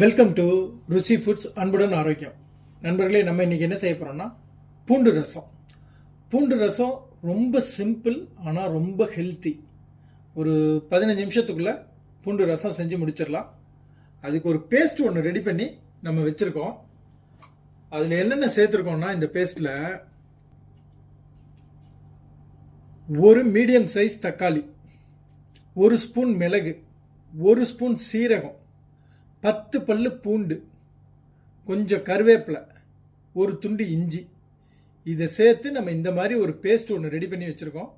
Welcome to Ruchi foods அன்புடன் ஆரோக்கியம். நண்பர்களே நம்ம இன்றைக்கி என்ன செய்ய போகிறோம்னா பூண்டு ரசம். பூண்டு ரசம் ரொம்ப சிம்பிள் ஆனால் ரொம்ப ஹெல்த்தி ஒரு பதினஞ்சு நிமிஷத்துக்குள்ளே பூண்டு ரசம் செஞ்சு முடிச்சிடலாம். அதுக்கு ஒரு பேஸ்ட் ஒன்று ரெடி பண்ணி நம்ம வச்சுருக்கோம். அதில் என்னென்ன சேர்த்துருக்கோம்னா இந்த பேஸ்ட்டில் ஒரு மீடியம் சைஸ் தக்காளி ஒரு ஸ்பூன் மிளகு ஒரு ஸ்பூன் சீரகம் பத்து பல்லு பூண்டு கொஞ்சம் கருவேப்பிலை ஒரு துண்டு இஞ்சி. இதை சேர்த்து நம்ம இந்த மாதிரி ஒரு பேஸ்ட் ஒன்று ரெடி பண்ணி வச்சுருக்கோம்.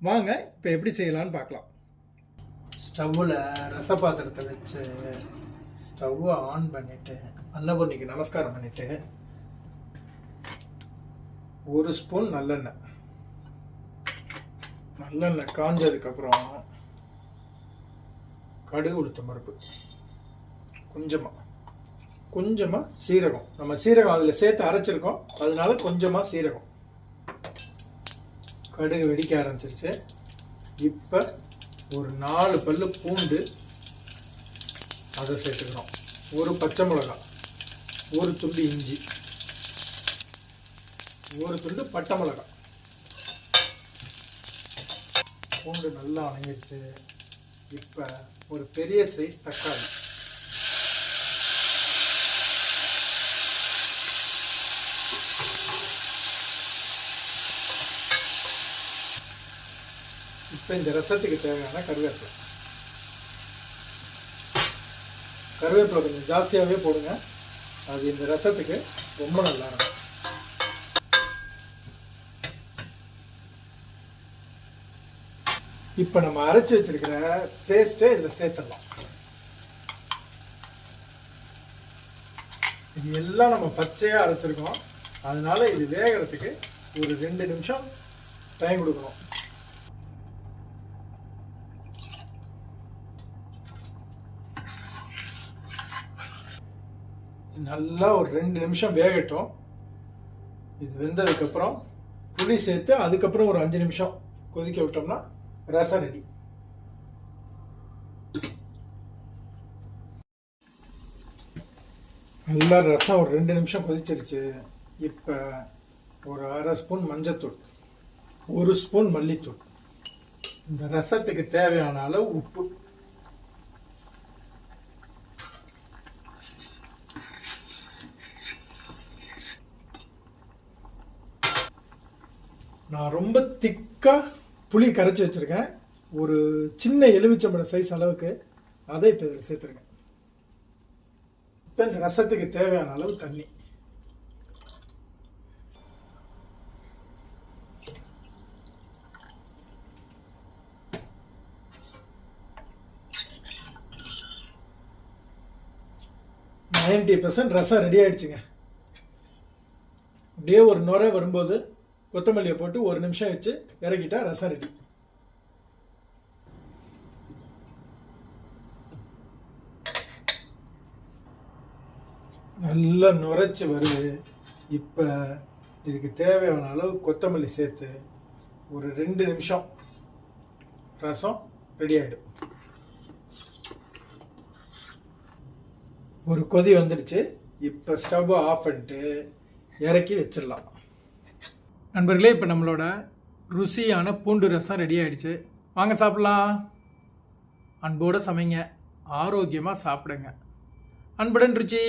வாங்க இப்போ எப்படி செய்யலாம்னு பார்க்கலாம். ஸ்டவ்வில் ரசபாத்திரத்தை வச்சு ஸ்டவ்வை ஆன் பண்ணிவிட்டு அன்னபூர்ணிக்கு நமஸ்காரம் பண்ணிவிட்டு ஒரு ஸ்பூன் நல்லெண்ணெய். நல்லெண்ணெய் காஞ்சதுக்கப்புறம் கடுகு உளுத்தம் பருப்பு கொஞ்சமாக கொஞ்சமாக சீரகம். நம்ம சீரகம் அதில் சேர்த்து அரைச்சிருக்கோம். அதனால கொஞ்சமாக சீரகம். கடுகு வெடிக்க ஆரம்பிச்சிருச்சு. இப்போ ஒரு நாலு பல்லு பூண்டு அதை சேர்த்துக்கிறோம் ஒரு பச்சை மிளகாய் ஒரு துண்டு இஞ்சி ஒரு துண்டு பட்டை மிளகாய் பூண்டு நல்லா அணைஞ்சிருச்சு. இப்போ ஒரு பெரிய சைஸ் தக்காளி. இப்போ இந்த ரசத்துக்கு தேவையான கருவேப்பிலை. கருவேப்பிலை கொஞ்சம் ஜாஸ்தியாகவே போடுங்க. அது இந்த ரசத்துக்கு ரொம்ப நல்லா இருக்கும். இப்போ நம்ம அரைச்சி வச்சிருக்கிற பேஸ்ட்டை இதில் சேர்த்துடலாம். இது எல்லாம் நம்ம பச்சையாக அரைச்சிருக்கோம். அதனால இது வேகிறதுக்கு ஒரு ரெண்டு நிமிஷம் டைம் கொடுக்கணும். நல்லா ஒரு ரெண்டு நிமிஷம் வேகட்டும். இது வெந்ததுக்கப்புறம் புளி சேர்த்து அதுக்கப்புறம் ஒரு அஞ்சு நிமிஷம் கொதிக்க விட்டோம்னா ரசம் ரெடி. நல்லா ரசம் ஒரு ரெண்டு நிமிஷம் கொதிச்சிருச்சு. இப்போ ஒரு அரை ஸ்பூன் மஞ்சத்தூள் ஒரு ஸ்பூன் மல்லித்தூள். இந்த ரசத்துக்கு தேவையான அளவு உப்பு. நான் ரொம்ப திக்காக புளி கரைச்சி வச்சுருக்கேன். ஒரு சின்ன எலுமிச்சம்பழம் சைஸ் அளவுக்கு அதை இப்போ இதில் சேர்த்துருங்க இப்போ இந்த ரசத்துக்கு தேவையான அளவு தண்ணி. நைன்டி பர்சன்ட் ரசம் ரெடி ஆயிடுச்சுங்க. அப்படியே ஒரு நுரை வரும்போது கொத்தமல்லியை போட்டு ஒரு நிமிஷம் வச்சு இறக்கிட்டா ரசம் ரெடி நல்லா நுரைச்சி வருது. இப்போ இதுக்கு தேவையான அளவு கொத்தமல்லி சேர்த்து ஒரு ரெண்டு நிமிஷம் ரசம் ரெடி ஆகிடும் ஒரு கொதி வந்துடுச்சு. இப்போ ஸ்டவ்வை ஆஃப் பண்ணிட்டு இறக்கி வச்சிடலாம். நண்பர்களே இப்போ நம்மளோட ருசியான பூண்டு ரசம் ரெடி ஆகிடுச்சு வாங்க சாப்பிட்லாம். அன்போடு சமைங்க. ஆரோக்கியமாக சாப்பிடுங்க. அன்புடன் ருச்சி.